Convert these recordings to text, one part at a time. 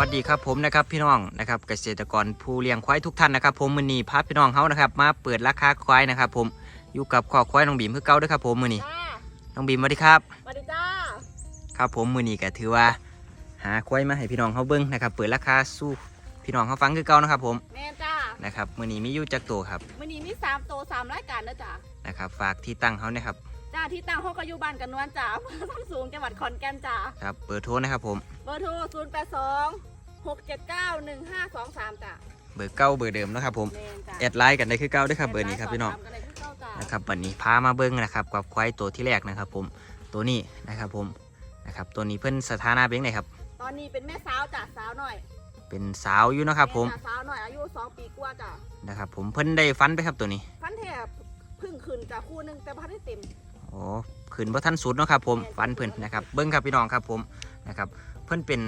สวัสดีครับผมนะครับพี่น้องนะครับเกษตรกรผู้เลี้ยงควายทุกท่านนะครับ ผมมือนี้พาพี่น้องเขานะครับ มาเปิดราคาควายนะครับ ผมอยู่กับข้อควายน้องบีมคือเก่าด้วยครับ ผมมือนี้จ้าน้องบีมสวัสดีครับสวัสดีจ้าครับผมมือนี้ก็ถือว่า หาควายมาให้พี่น้องเขาเบิ้งนะครับ เปิดราคาสู้พี่น้องเขาฟังคือเก่านะครับ ผมแม่จ้านะครับมือนี้มีอยู่จักตัวครับวันนี้มีสามโตวสามรายการนะจ้านะครับฝากที่ตั้งเขานะครับ จ้าที่ตั้งห้องก็อยู่บ้านกันนวลจ้าส้นสูงจังหวัดขอนแก่นจ้าครับเปิดโทรนะครับผม เบอร์โทรศูนย์แปดสองหกเจ็ดเก้าหนึ่งห้าสองสามจ้าเบอร์เก้าเบอร์เดิมนะครับผมแม่จ้าแอดไลน์กันได้คือเก้าด้วยครับเบอร์นี้ครับพี่น้องสามกันเลยคือเก้าจ้า นะครับวันนี้พามาเบิ้งนะครับกับควายตัวที่แรกนะครับผมตัวนี้นะครับผมนะครับตัวนี้เพิ่นสถานะเป็นไงครับ ตอนนี้เป็นแม่สาวจ้าสาวหน่อยเป็นสาวอยู่เนาะครับผมแจ้าสาวหน่อยอายุสองปีกว่าจ้านะครับผมเพิ่นได้ฟันไปครับตัวนี้ ฟันแทบเพึ่งขึ้นจ้าคู่หนึงแต่พันได้เต็ม โอ้ขืนพระท่านสุดเนาะครับผมฟันเพิ่นนะครับเบิ้งครับพี่น้องครับผมนะครับเพิ่นเป็น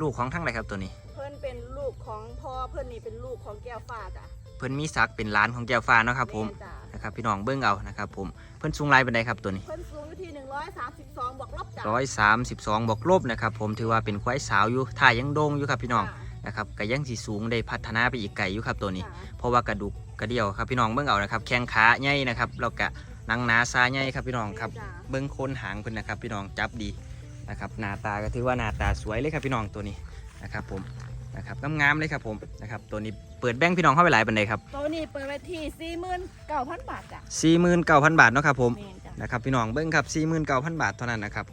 ลูกของทั้งใดครับตัวนี้ เพื่อนเป็นลูกของพ่อเพื่อนนี่เป็นลูกของแก้วฟ้าจ้าเพิ่นมีศักดิ์เป็นหลานของแก้วฟ้าเนาะครับผมแจ้านะครับพี่น้องเบิ้งเอานะครับผมเพิ่นสูงไรเป็นไดครับตัวนี้ เพื่อนสูงอยู่ที่หนึ่งร้อยสามสิบสองบวกลบจ้าร้อยสามสิบสองบวกลบนะครับผมถือว่าเป็นควายสาวอยู่ท่ายังโด่งอยู่ครับพี่น้องนะครับก็ยังสีสูงได้พัฒนาไปอีกไกลอยู่ครับตัวนี้ เพราะว่ากระดูกกระเดี่ยวครับพี่น้องเบิ้งเอานะครับ แข้งขาใหญ่นะครับแล้วก็ หนังหนาซาใหญ่ครับพี่น้องครับจ้าเบิ้งโคนหางเพิ่นนะครับ พี่น้องจับดีนะครับหน้าตาก็ถือว่าหน้าตาสวยเลยครับพี่น้องตัวนี้นะครับผมนะครับงามๆเลยครับผมนะครับตัวนี้เปิดแบงค์พี่น้องเข้าไปหลายปันใดครับตัวนี้เปิดไว้ที่สี่หมื่นเก้าพันบาทจ้ะสี่หมื่นเก้าพันบาทเนาะครับผมแม่นจ้ะนะครับพี่น้องเบิ้งครับสี่หมื่นเก้าพันบาทเท่านั้นนะครับ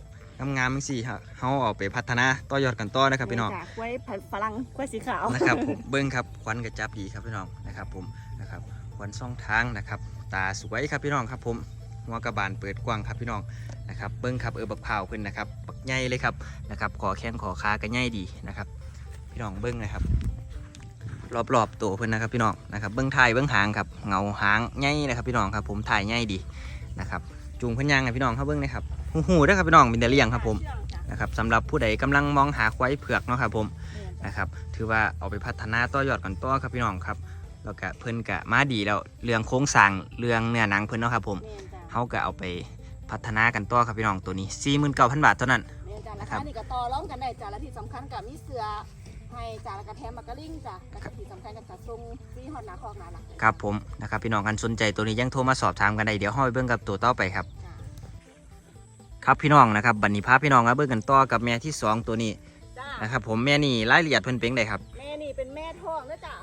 งามๆทั้งสี่ครับเขาเอาไปพัฒนาต่อยอดกันต่อนะครับพี่น้องแม่จ้ะกล้วยผัดฝรั่งกล้วยสีขาวนะครับผมเบิ้งครับควันกระจับดีครับพี่น้องนะครับผมนะครับควันซ่องทางนะครับ ตาสวยครับพี่น้องครับผมหัวกระบาลเปิดกว้างครับพี่น้องนะครับเบิ้งครับเออบักเผาขึ้นนะครับบักใหญ่เลยครับนะครับขอแข้งขอขาก็ใหญ่ดีนะครับ พี่น้องเบิ้งนะครับ รอบๆตัวเพิ่นนะครับพี่น้องนะครับเบิ้งถ่ายเบิ้งหางครับเงาหางใหญ่นะครับพี่น้องครับผมถ่ายใหญ่ดีนะครับจูงเพิ่นยางให้พี่น้องเขาเบิ้งนะครับหูหูด้อครับพี่น้องเป็นแต่เลี้ยงครับผมนะครับสำหรับผู้ใดกำลังมองหาควายเผือกเนาะครับผมนะครับถือว่าเอาไปพัฒนาต่อยอดกันต่อครับพี่น้องครับ แล้วก็เพิ่นกะมาดีแล้วเรื่องโครงสร้างเรื่องเนื้อหนังเพิ่นเนาะครับผมแม่นจ้ะเฮาก็เอาไปพัฒนากันต่อครับพี่น้องตัวนี้ 49,000 บาทเท่านั้นแม่นจ้ะนะนะครัคะบ นี่ก็ต่อร้องกันได้จ้ะและที่สำคัญกับมีเสือให้จ้ะแล้วก็แถมมักกะลิงจ้ะแล้วก็ที่สำคัญกับจะทรงซีฮอดหนาคอกหนาหลักจ้ะครับผมนะครับพี่น้องกันสนใจตัวนี้ยังโทรมาสอบถามกันได้เดี๋ยวเฮาไปเบิ่งกับตัวต่อไปครับครับพี่น้องนะครับบัดนี้พาพี่น้องมาเบิ่งกันต่อกับแม่ที่สองตัวนี้จ้ะนะครับผมแม่นี่รายละเอียดเพิ่นเป็นไดครับแม่นี่เป็นแม่ท้องนะจ้ะ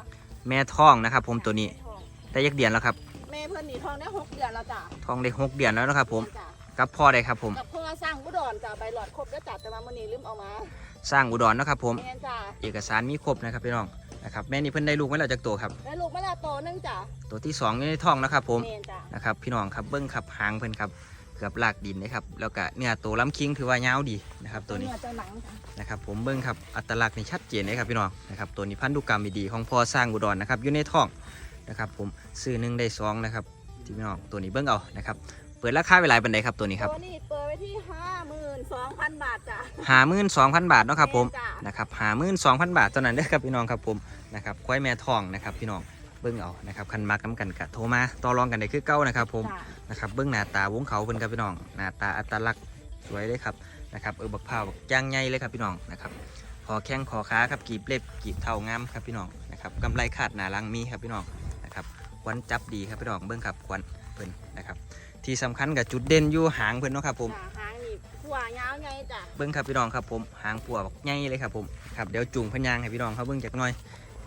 แม่ท้องนะครับ ผมตัวนี้แม่ท้องได้ยักเดือนแล้วครับ แม่เพิ่นนี่ท้องได้หกเดือนแล้วจ้ะท้องได้หกเดือนแล้วนะครับ ผมจ้ะกับพ่อได้ครับผม กับพ่อสร้างอุดรจ้ะใบหลอดครบแล้วจ้ะแต่ว่ามื้อนี้ลืมเอามาสร้างอุดรเนาะครับผม แม่นจ้ะเอกสารมีครบนะครับพี่น้องนะครับแม่นี่เพิ่นได้ลูกไว้แล้วจากตัวครับ แล้วลูกมะละโตนึงจ้ะตัวที่สองอยู่ในท้องนะครับผมแม่นจ้ะ นะครับพี่น้องครับเบิ้งครับหางเพิ่นครับ เกือบลากดินนะครับ แล้วก็เนื้อตัวล้ำคิงถือว่ายาวดีนะครับ ตัวนี้เนื้อจะหนังจ้ะนะครับผมเบิ้งครับอัตลักษณ์นี่ชัดเจนเลยครับพี่น้องนะครับตัวนี้พันธุกรรมดีๆของพ่อสร้างอุดรนะครับอยู่ในท้องนะครับผมซื้อหนึ่งได้สองนะครับที่พี่น้องตัวนี้เบิ้งเอานะครับเปิดราคาเวลาเป็นไดครับตัวนี้ครับตัวนี้เปิดไว้ที่ห้าหมื่นสองพันบาทจ้ะหามื่นสองพันบาทเนาะครับผมแจ้ะนะครับหามื่นสองพันบาทเท่านั้นเด้อครับพี่น้องครับผมนะครับควายแม่ทองนะครับพี่น้อง เบิ้งเอานะครับคันมากำกันกะโทรมาต่อรองกันได้คือเก้านะครับผมจ้ะนะครับเบื้องหน้าตาวงเขาเพิ่นครับพี่น้องหน้าตาอัตลักษณ์สวยเลยครับนะครับเออบักพร้าวบักย่างใหญ่เลยครับพี่น้องนะครับคอแข้งคอขาครับกีบเล็บกีบเท้างามครับพี่น้องนะครับกำไรขาดหนาลังมีครับพี่น้องนะครับควันจับดีครับพี่น้องเบื้องครับควันเพิ่นนะครับ ที่สำคัญกับจุดเด่นอยู่หางเพิ่นเนาะครับผมจ้ะหางนี่ขั่วยาวไงจ้ะเบื้องครับพี่น้องครับผมหางปัวบักใหญ่เลยครับผมครับเดี๋ยวจุงพญางให้พี่น้องเขาเบื้องจักหน่อย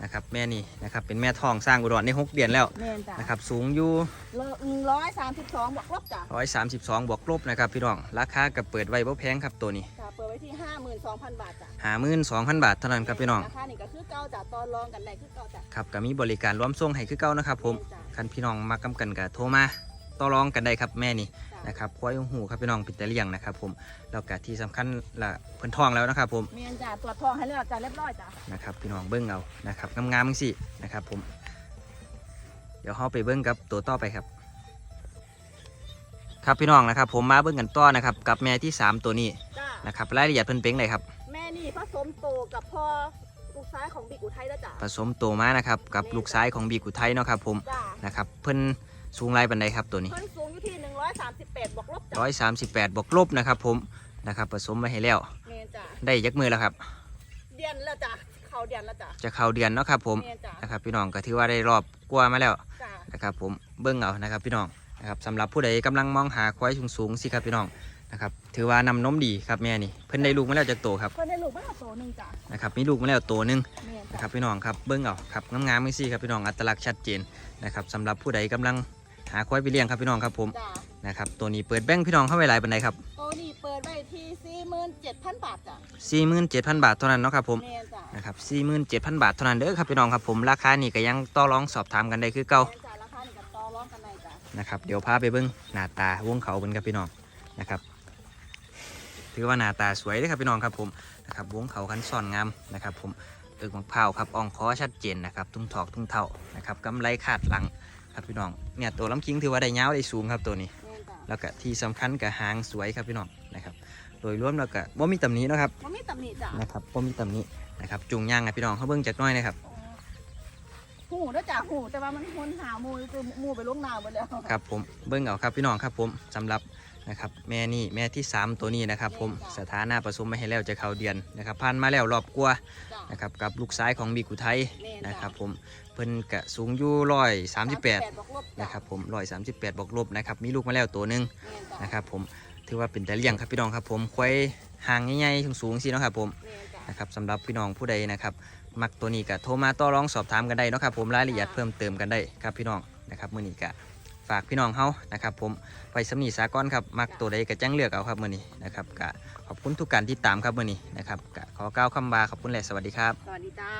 นะครับแม่นี่นะครับเป็นแม่ทองสร้างอุดรในหกเดือนแล้วแม่นจ้ะนะครับสูงอยู่ ร้อยสามสิบสองบวกลบจ้ะ132 บวกลบนะครับพี่น้อง ราคากับเปิดไว้บ่แพงครับตัวนี้จ้ะเปิดไว้ที่ห้าหมื่นสองพันบาทจ้ะหามื่นสองพันบาทเท่านั้นครับพี่น้อง ราคานี่ก็คือเก่าจ้ะตอนรองกันได้คือเก่าจ้ะครับก็มีบริการร่วมส่งให้คือเก่านะครับผมแนจ้ะ คันพี่น้องมากำกันกับโทรมา ต่อรองกันได้ครับแม่นี่จ้ะนะครับควายหูครับพี่น้องปิดแต่เลี้ยงนะครับผมแล้วก็ที่สำคัญละเพิ่นทองแล้วนะครับผมแม่นจ้ะตรวจทองให้เรียบร้อยจ้ะเรียบร้อยจ้ะนะครับพี่น้องเบิ้งเอานะครับงามๆมึงสินะครับผม เดี๋ยวเราไปเบิ้งกับตัวต่อไปครับ ครับพี่น้องนะครับ ผมมาเบิ้งกันต่อนะครับกับแม่ที่สามตัวนี้จ้ะนะครับรายละเอียดเพิ่นเป็นไงครับ แม่นี่ผสมโตกับพ่อลูกซ้ายของบิ๊กอุทัยแล้วจ้ะผสมโตมานะครับกับลูกซ้ายของบีกุไทยเนาะครับผมจ้ะนะครับเพิ่น สูงไรบันไดครับตัวนี้เพิ่นสูงอยู่ที่หนึ่งร้อยสามสิบแปดบวกลบจ้ะร้อยสามสิบแปดบวกลบนะครับผมนะครับผสมมาให้แล้วแม่นจ้ะได้ยักมือแล้วครับ เดือนแล้วจ้ะเขาเดือนแล้วจ้ะจะเข้าเดือนเนาะครับผมแม่นจ้ะนะครับพี่น้องก็ถือว่าได้รอบกว่ามาแล้ว จ้ะนะครับผมเบิ้งเอานะครับพี่น้องนะครับสำหรับผู้ใดกำลังมองหาควายสูงสูงๆสิครับพี่น้องนะครับถือว่านำนมดีครับแม่นี่เพิ่นได้ลูกมาแล้วจากโตครับคนได้ลูกมาแล้วโตหนึ่งจ้ะนะครับมีลูกมาแล้วโตหนึงแม่นนะจ้ะครับพี่น้องครับเบิ้งเอาครับงามๆไม่ซี่ครับพี่น้องอัตลักษณ์ชัดเจนนะครับสำหรับผู้ใดกำลัง หาควายไปเลี้ยงครับพี่น้องครับผมจ้ะนะครับตัวนี้เปิดแบงค์พี่น้องเข้าไปหลายปันใดครับโตนี่เปิดไว้ที่สี่หมื่นเจ็ดพันบาทจ้ะ47,000 บาทเท่านั้นเนาะครับผมแม่นจ้ะนะครับ47,000 บาทเท่านั้นเด้อครับพี่น้องครับผมราคานี่ก็ยังต่อรองสอบถามกันได้คือเก่า แม่นจ้ะราคานี่กับต่อรองกันในจ้ะนะครับเดี๋ยวพาไปเบิ้งหน้าตาวงเขาเบิ้งครับพี่น้องนะครับ ถือว่าหน้าตาสวยเลยครับพี่น้องครับผมนะครับวงเขาคันซ่อนงามนะครับผมเอิกมะพร้าวครับอ่องคอชัดเจนนะครับ ทุ่งถอกทุ่งเท่านะครับกำไรขาดหลัง ครับพี่น้องเนี่ยตัวลำคิงถือว่าได้ยาวได้สูงครับตัวนี้แม่นจ้ะแล้วก็ที่สำคัญกับหางสวยครับพี่น้องนะครับ โดยรวมแล้วก็บ่มีตำหนิเนาะครับมันมีตำหนิจ้ะนะครับบ่มีตำหนินะครับจุงย่างให้พี่น้องเขาเบิ้งจักหน้อยนะครับหูเด้อจ้ะหูแต่ว่ามันคนหาหมูคือหมูไปลงนาหมดแล้วครับผมเบิ้งเอาครับพี่น้องครับผมสำหรับ นะครับแม่นี่แม่ที่ 3 ตัวนี้นะครับผมสถานะผสมมาให้แล้วจะเข้าเดือนนะครับผ่านมาแล้วรอบกว่าจ้ะนะครับกับลูกซ้ายของบีกุไทยแม่นนะคจ้ะรับผมเพิ่นกะสูงอยู่ร้อยสามสิบแปดบวกลบจ้นะครับผมร้อยสามสิบแปดบวกลบนะครับมีลูกมาแล้วตัวหนึงแม่นจ้ะนะครับผมถือว่าเป็นแต่เลี้ยงครับพี่น้องครับผมควายห่างใหญ่ๆสูงๆสิเนาะครับผมแม่นจ้ะนะครับสำหรับพี่น้องผู้ใดนะครับมักตัวนี้ก็โทรมาต่อรองสอบถามกันได้เนาะครับผมรายละเอียดเพิ่มเติมกันได้ครับพี่น้องนะครับมื้อนี้ก็ ฝากพี่น้องเฮานะครับผมไปสำนีสากอนครับมักตัวใดกะจังเลือกเอาครับมื่อนี้นะครับกะขอบคุณทุกการที่ตามครับมื่อนี้นะครับกะขอกล่าวคำบาขอบคุณและสวัสดีครับ สวัสดีจ้า